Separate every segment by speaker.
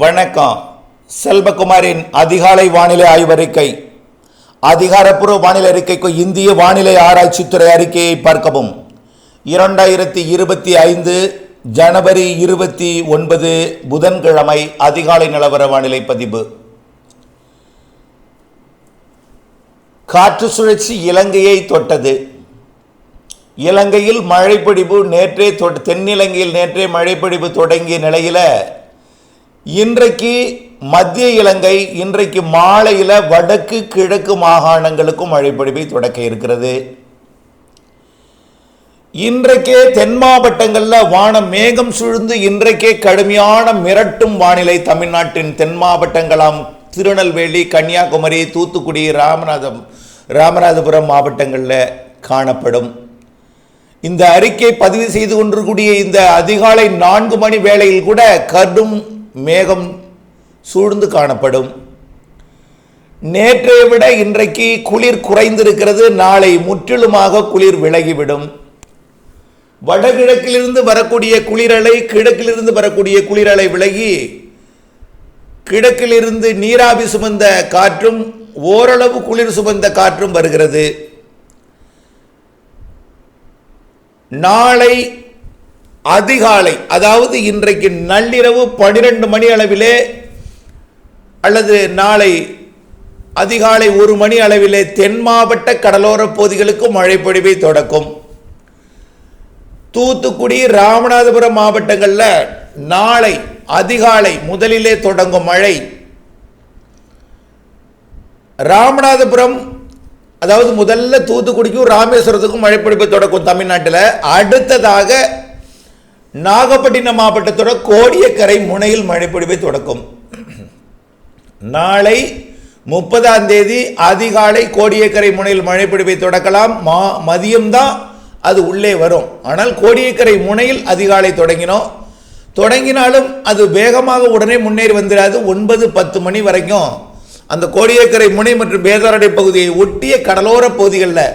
Speaker 1: வணக்கம். செல்வகுமாரின் அதிகாலை வானிலை ஆய்வறிக்கை அதிகாரப்பூர்வ வானிலை அறிக்கைக்கு இந்திய வானிலை ஆராய்ச்சித்துறை அறிக்கையை பார்க்கவும். இரண்டாயிரத்தி இருபத்தி ஐந்து ஜனவரி இருபத்தி ஒன்பது புதன்கிழமை அதிகாலை நிலவர வானிலை பதிவு. காற்று சுழற்சி இலங்கையை தொட்டது. இலங்கையில் மழைப்பிடிப்பு நேற்றே தொ- தென்னிலங்கையில் நேற்றே மழைப்பிடிப்பு தொடங்கிய நிலையில் இன்றைக்கு மத்திய இலங்கை இன்றைக்கு மாலையில் வடக்கு கிழக்கு மாகாணங்களுக்கும் மழைப்பொழிவை தொடக்க இருக்கிறது. இன்றைக்கே தென் மாவட்டங்களில் வானம் மேகம் சூழ்ந்து இன்றைக்கே கடுமையான மிரட்டும் வானிலை தமிழ்நாட்டின் தென் மாவட்டங்களாம். திருநெல்வேலி கன்னியாகுமரி தூத்துக்குடி ராமநாதம் ராமநாதபுரம் மாவட்டங்களில் காணப்படும். இந்த அறிக்கை பதிவு செய்து கொண்டிருக்கூடிய இந்த அதிகாலை நான்கு மணி வேளையில் கூட கடும் மேகம் சூழ்ந்து காணப்படும். நேற்றை விட இன்றைக்கு குளிர் குறைந்திருக்கிறது. நாளை முற்றிலுமாக குளிர் விலகிவிடும். வடகிழக்கிலிருந்து வரக்கூடிய குளிரலை கிழக்கிலிருந்து வரக்கூடிய குளிரலை விலகி கிழக்கிலிருந்து நீராவி சுமந்த காற்றும் ஓரளவு குளிர் சுமந்த காற்றும் வருகிறது. நாளை அதிகாலை அதாவது இன்றைக்கு நள்ளிரவு பனிரெண்டு மணி அளவிலே அல்லது நாளை அதிகாலை ஒரு மணி அளவிலே தென் மாவட்ட கடலோர பகுதிகளுக்கு மழைப்பொழிவை தொடக்கும். தூத்துக்குடி ராமநாதபுரம் மாவட்டங்களில் நாளை அதிகாலை முதலிலே தொடங்கும் மழை. ராமநாதபுரம் அதாவது முதல்ல தூத்துக்குடிக்கும் ராமேஸ்வரத்துக்கும் மழைப்பிடிப்பு தொடக்கும் தமிழ்நாட்டில். அடுத்ததாக நாகப்பட்டினம் மாவட்டத்தோட கோடியக்கரை முனையில் மழைப்பொழிவை தொடக்கும். நாளை முப்பதாம் தேதி அதிகாலை கோடியக்கரை முனையில் மழைப்பொழிவை தொடக்கலாம். மா மதியம்தான் அது உள்ளே வரும். ஆனால் கோடியக்கரை முனையில் அதிகாலை தொடங்கினோம். தொடங்கினாலும் அது வேகமாக உடனே முன்னேறி வந்துடாது ஒன்பது பத்து மணி வரைக்கும் அந்த கோடியக்கரை முனை மற்றும் பேதாரடை பகுதியை ஒட்டிய கடலோர பகுதிகளில்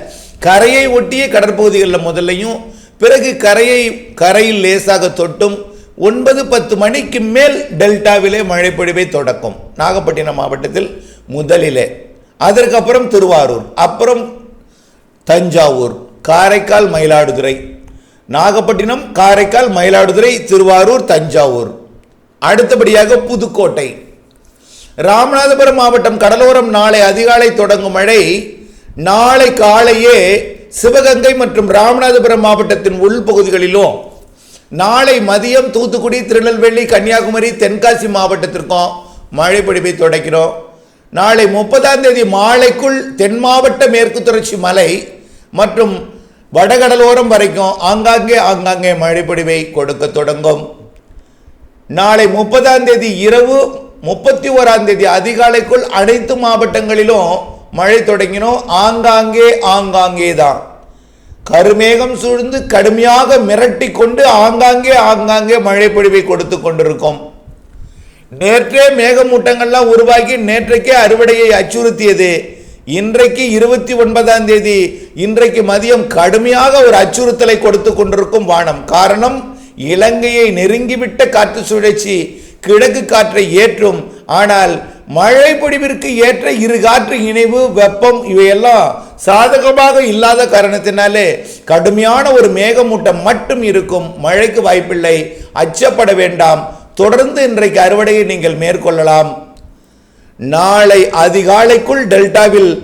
Speaker 1: கரையை ஒட்டிய கடற்பகுதிகளில் முதல்லையும் பிறகு கரையை கரையில் லேசாக தொட்டும் ஒன்பது பத்து மணிக்கு மேல் டெல்டாவிலே மழைப்பொழிவை தொடக்கும். நாகப்பட்டினம் மாவட்டத்தில் முதலிலே. அதற்கப்புறம் திருவாரூர் அப்புறம் தஞ்சாவூர் காரைக்கால் மயிலாடுதுறை. நாகப்பட்டினம் காரைக்கால் மயிலாடுதுறை திருவாரூர் தஞ்சாவூர். அடுத்தபடியாக புதுக்கோட்டை. ராமநாதபுரம் மாவட்டம் கடலோரம் நாளை அதிகாலை தொடங்கும் மழை நாளை காலையே சிவகங்கை மற்றும் ராமநாதபுரம் மாவட்டத்தின் உள்பகுதிகளிலும் நாளை மதியம் தூத்துக்குடி திருநெல்வேலி கன்னியாகுமரி தென்காசி மாவட்டத்திற்கும் மழை பொழிவை தொடக்கிறோம். நாளை முப்பதாம் தேதி மாலைக்குள் தென் மாவட்ட மேற்கு தொடர்ச்சி மலை மற்றும் வடகடலோரம் வரைக்கும் ஆங்காங்கே ஆங்காங்கே மழை பொழிவை கொடுக்க தொடங்கும். நாளை முப்பதாம் தேதி இரவு முப்பத்தி ஓராம் தேதி அதிகாலைக்குள் அனைத்து மாவட்டங்களிலும் மழை தொடங்கினோம் ஆங்காங்கே ஆங்காங்கே தான் கருமேகம் சூழ்ந்து கடுமையாக மிரட்டி கொண்டு ஆங்காங்கே ஆங்காங்கே மழை பொழிவை கொடுத்து கொண்டிருக்கும். நேற்றே மேகமூட்டங்கள்லாம் உருவாகி நேற்றைக்கே அறுவடையை அச்சுறுத்தியது. இன்றைக்கு இருபத்தி ஒன்பதாம் தேதி இன்றைக்கு மதியம் கடுமையாக ஒரு அச்சுறுத்தலை கொடுத்து கொண்டிருக்கும் வானம். காரணம் இலங்கையை நெருங்கிவிட்ட காற்று சுழற்சி கிழக்கு காற்றை ஏற்றும். ஆனால் மழை பொழிவிற்கு ஏற்ற இரு காற்று இணைவு வெப்பம் இவையெல்லாம் சாதகமாக இல்லாத காரணத்தினாலே கடுமையான ஒரு மேகமூட்டம் மட்டும் இருக்கும். மழைக்கு வாய்ப்பில்லை. அச்சப்பட வேண்டாம். தொடர்ந்து இன்றைக்கு அறுவடையை நீங்கள் மேற்கொள்ளலாம். நாளை அதிகாலைக்குள் டெல்டாவில்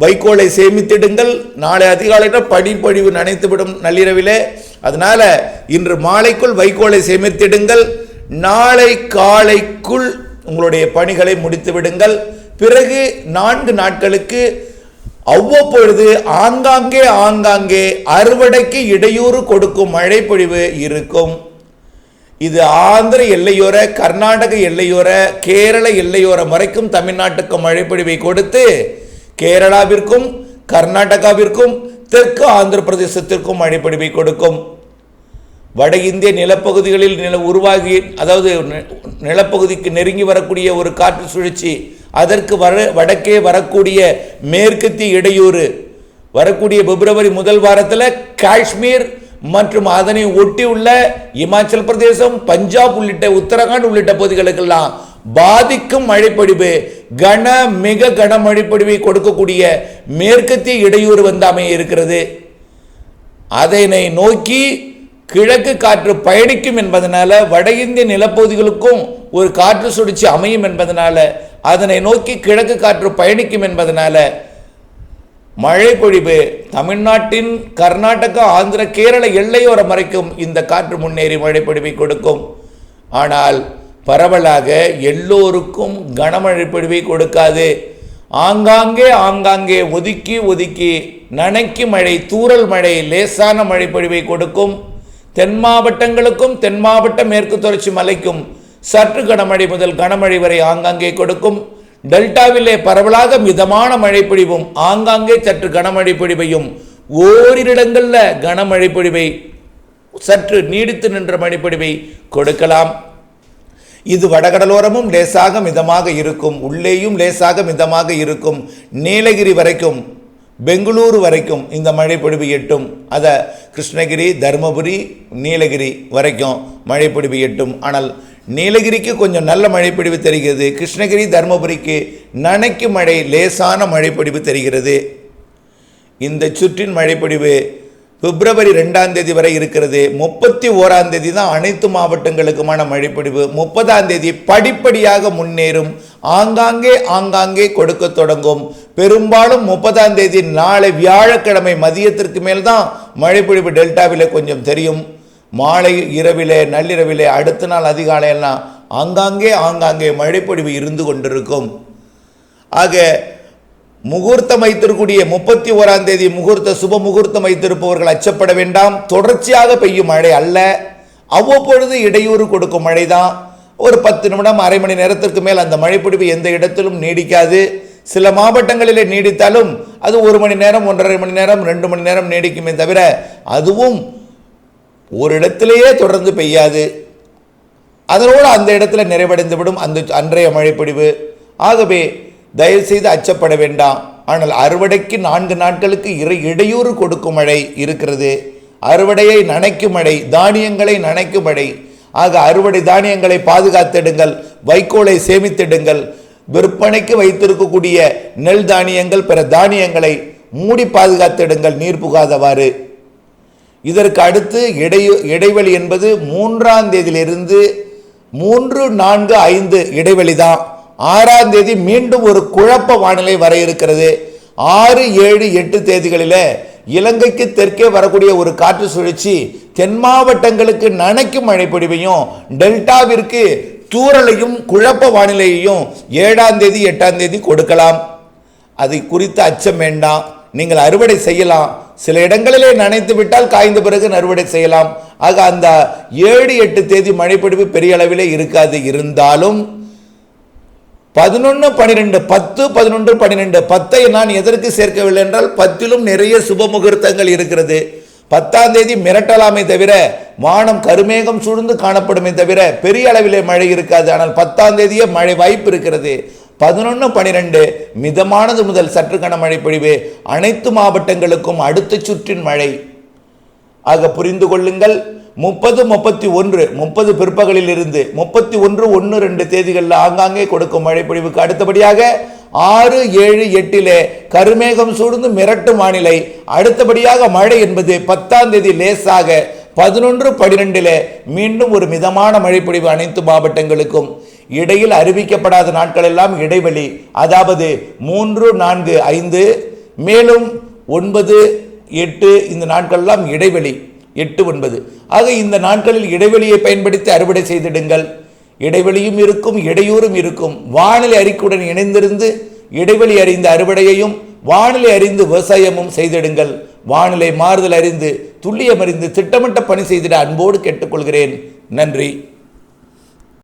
Speaker 1: வைக்கோலை சேமித்திடுங்கள். நாளை அதிகாலையில் படிப்பொழிவு நனைத்துவிடும் நள்ளிரவிலே. அதனால் இன்று மாலைக்குள் வைக்கோலை சேமித்திடுங்கள். நாளை காலைக்குள் உங்களுடைய பணிகளை முடித்து விடுங்கள். பிறகு நான்கு நாட்களுக்கு அவ்வப்பொழுது ஆங்காங்கே ஆங்காங்கே அறுவடைக்கு இடையூறு கொடுக்கும் மழை பொழிவு இருக்கும். இது ஆந்திர எல்லையோர கர்நாடக எல்லையோர கேரள எல்லையோரம் வரைக்கும் தமிழ்நாட்டுக்கு மழைப்பொழிவை கொடுத்து கேரளாவிற்கும் கர்நாடகாவிற்கும் தெற்கு ஆந்திர பிரதேசத்திற்கும் மழைப்பொழிவை கொடுக்கும். வட இந்திய நிலப்பகுதிகளில் நில உருவாகி அதாவது நிலப்பகுதிக்கு நெருங்கி வரக்கூடிய ஒரு காற்று சுழற்சி அதற்கு வர வடக்கே வரக்கூடிய மேற்கத்திய இடையூறு வரக்கூடிய பிப்ரவரி முதல் வாரத்தில் காஷ்மீர் மற்றும் அதனை ஒட்டி உள்ள இமாச்சல் பிரதேசம் பஞ்சாப் உள்ளிட்ட உத்தரகாண்ட் உள்ளிட்ட பகுதிகளுக்கெல்லாம் பாதிக்கும் மழைப்பொழிவு கன மிக கன மழைப்பொழிவை கொடுக்கக்கூடிய மேற்கத்திய இடையூறு வந்து அமைய இருக்கிறது. அதனை நோக்கி கிழக்கு காற்று பயணிக்கும் என்பதனால வட இந்திய நிலப்பகுதிகளுக்கும் ஒரு காற்று சுழற்சி அமையும் என்பதனால அதனை நோக்கி கிழக்கு காற்று பயணிக்கும் என்பதனால மழை பொழிவு தமிழ்நாட்டின் கர்நாடகா ஆந்திர கேரள எல்லையோரம் வரைக்கும் இந்த காற்று முன்னேறி மழை பொழிவை கொடுக்கும். ஆனால் பரவலாக எல்லோருக்கும் கனமழை பொழிவை கொடுக்காது. ஆங்காங்கே ஆங்காங்கே ஒதுக்கி ஒதுக்கி நனைக்கு மழை தூறல் மழை லேசான மழை பொழிவை கொடுக்கும். தென் மாவட்டங்களுக்கும் தென் மாவட்ட மேற்கு தொடர்ச்சி மலைக்கும் சற்று கனமழை முதல் கனமழை வரை ஆங்காங்கே கொடுக்கும். டெல்டாவிலே பரவலாக மிதமான மழை பொழிவும். ஆங்காங்கே சற்று கனமழை பொழிவையும். ஓரிடங்களில் கனமழை பொழிவை சற்று நீடித்து நின்ற மழைப்பொழிவை கொடுக்கலாம். இது வடகடலோரமும் லேசாக மிதமாக இருக்கும். உள்ளேயும் லேசாக மிதமாக இருக்கும். நீலகிரி வரைக்கும் பெங்களூரு வரைக்கும் இந்த மழைப்பொழிவு எட்டும். அதை கிருஷ்ணகிரி தருமபுரி நீலகிரி வரைக்கும் மழைப்பொழிவு எட்டும். ஆனால் நீலகிரிக்கு கொஞ்சம் நல்ல மழைப்பொழிவு தெரிகிறது. கிருஷ்ணகிரி தருமபுரிக்கு நனைக்கு மழை லேசான மழைப்பொழிவு தெரிகிறது. இந்த சுற்றின் மழைப்பொழிவு பிப்ரவரி ரெண்டாம் தேதி வரை இருக்கிறது. முப்பத்தி ஓராம் தேதி தான் அனைத்து மாவட்டங்களுக்குமான மழைப்பொழிவு. முப்பதாம் தேதி படிப்படியாக முன்னேறும். ஆங்காங்கே ஆங்காங்கே கொடுக்க தொடங்கும். பெரும்பாலும் முப்பதாம் தேதி நாளை வியாழக்கிழமை மதியத்திற்கு மேல் தான் மழைப்பொழிவு டெல்டாவில் கொஞ்சம் தெரியும். மாலை இரவிலே நள்ளிரவிலே அடுத்த நாள் அதிகாலை எல்லாம் ஆங்காங்கே ஆங்காங்கே மழைப்பொழிவு இருந்து கொண்டிருக்கும். ஆக முகூர்த்தம் வைத்திருக்கூடிய முப்பத்தி ஓராம் தேதி முகூர்த்த சுப முகூர்த்தம் வைத்திருப்பவர்கள் அச்சப்பட வேண்டாம். தொடர்ச்சியாக பெய்யும் மழை அல்ல. அவ்வப்பொழுது இடையூறு கொடுக்கும் மழை தான் ஒரு பத்து நிமிடம் அரை மணி நேரத்திற்கு மேல் அந்த மழைப்பிடிப்பு எந்த இடத்திலும் நீடிக்காது. சில மாவட்டங்களிலே நீடித்தாலும் அது ஒரு மணி நேரம் ஒன்றரை மணி நேரம் ரெண்டு மணி நேரம் நீடிக்குமே தவிர அதுவும் ஒரு இடத்திலேயே தொடர்ந்து பெய்யாது. அதனோடு அந்த இடத்துல நிறைவடைந்துவிடும் அந்த அன்றைய மழைப்பிடிவு. ஆகவே தயவுசெய்து அச்சப்பட வேண்டாம். ஆனால் அறுவடைக்கு நான்கு நாட்களுக்கு இறை இடையூறு கொடுக்கும் மழை இருக்கிறது. அறுவடையை நனைக்கும் மழை தானியங்களை நனைக்கும் மழை. ஆக அறுவடை தானியங்களை பாதுகாத்திடுங்கள் வைக்கோலை சேமித்திடுங்கள். விற்பனைக்கு வைத்திருக்கக்கூடிய நெல் தானியங்கள் பிற தானியங்களை மூடி பாதுகாத்திடுங்கள் நீர் புகாதவாறு. இதற்கு அடுத்து இடை இடைவெளி என்பது மூன்றாம் தேதியிலிருந்து மூன்று நான்கு ஐந்து இடைவெளி தான் ஆறாம் தேதி மீண்டும் ஒரு குழப்ப வானிலை வர இருக்கிறது. ஆறு ஏழு எட்டு தேதிகளில் இலங்கைக்கு தெற்கே வரக்கூடிய ஒரு காற்று சுழற்சி தென் மாவட்டங்களுக்கு நனைக்கும் மழை பொழிவையும் டெல்டாவிற்கு தூறலையும் குழப்ப வானிலையையும் ஏழாம் தேதி எட்டாம் தேதி கொடுக்கலாம். அதை குறித்து அச்சம் வேண்டாம். நீங்கள் அறுவடை செய்யலாம். சில இடங்களிலே நனைத்து விட்டால் காய்ந்த பிறகு அறுவடை செய்யலாம். ஆக அந்த ஏழு எட்டு தேதி மழைப்பொழிவு பெரிய அளவிலே இருக்காது. இருந்தாலும் பதினொன்று பன்னிரெண்டு பத்து பதினொன்று பன்னிரெண்டு பத்தை நான் எதற்கு சேர்க்கவில்லை என்றால் பத்திலும் நிறைய சுப முகூர்த்தங்கள் இருக்கிறது. பத்தாம் தேதி மிரட்டலாமே தவிர வானம் கருமேகம் சூழ்ந்து காணப்படுமே தவிர பெரிய அளவிலே மழை இருக்காது. ஆனால் பத்தாம் தேதியே மழை வாய்ப்பு இருக்கிறது. பதினொன்று பனிரெண்டு மிதமானது முதல் சற்று கனமழை பொழிவு அனைத்து மாவட்டங்களுக்கும் அடுத்த சுற்றின் மழை. ஆக புரிந்து கொள்ளுங்கள். முப்பது முப்பத்தி ஒன்று முப்பது பிற்பகலில் இருந்து முப்பத்தி ஒன்று ஒன்று ரெண்டு தேதிகளில் ஆங்காங்கே கொடுக்கும் மழைப்பொழிவுக்கு அடுத்தபடியாக ஆறு ஏழு எட்டிலே கருமேகம் சூழ்ந்து மிரட்டும் வானிலை. அடுத்தபடியாக மழை என்பது பத்தாம் தேதி லேசாக பதினொன்று பனிரெண்டிலே மீண்டும் ஒரு மிதமான மழைப்பொழிவு அனைத்து மாவட்டங்களுக்கும். இடையில் அறிவிக்கப்படாத நாட்கள் எல்லாம் இடைவெளி. அதாவது மூன்று நான்கு ஐந்து மேலும் ஒன்பது எட்டு இந்த நாட்கள்லாம் இடைவெளி. எட்டு ஒன்பது ஆக இந்த நாட்களில் இடைவெளியை பயன்படுத்தி அறுவடை செய்திடுங்கள். இடைவெளியும் இருக்கும் இடையூறும் இருக்கும். வானிலை அறிக்கையுடன் இணைந்திருந்து இடைவெளி அறிந்த அறுவடையையும் வானிலை அறிந்து விவசாயமும் செய்திடுங்கள். வானிலை மாறுதல் அறிந்து துல்லியம் அறிந்து திட்டமிட்ட பணி செய்திட அன்போடு கேட்டுக்கொள்கிறேன். நன்றி.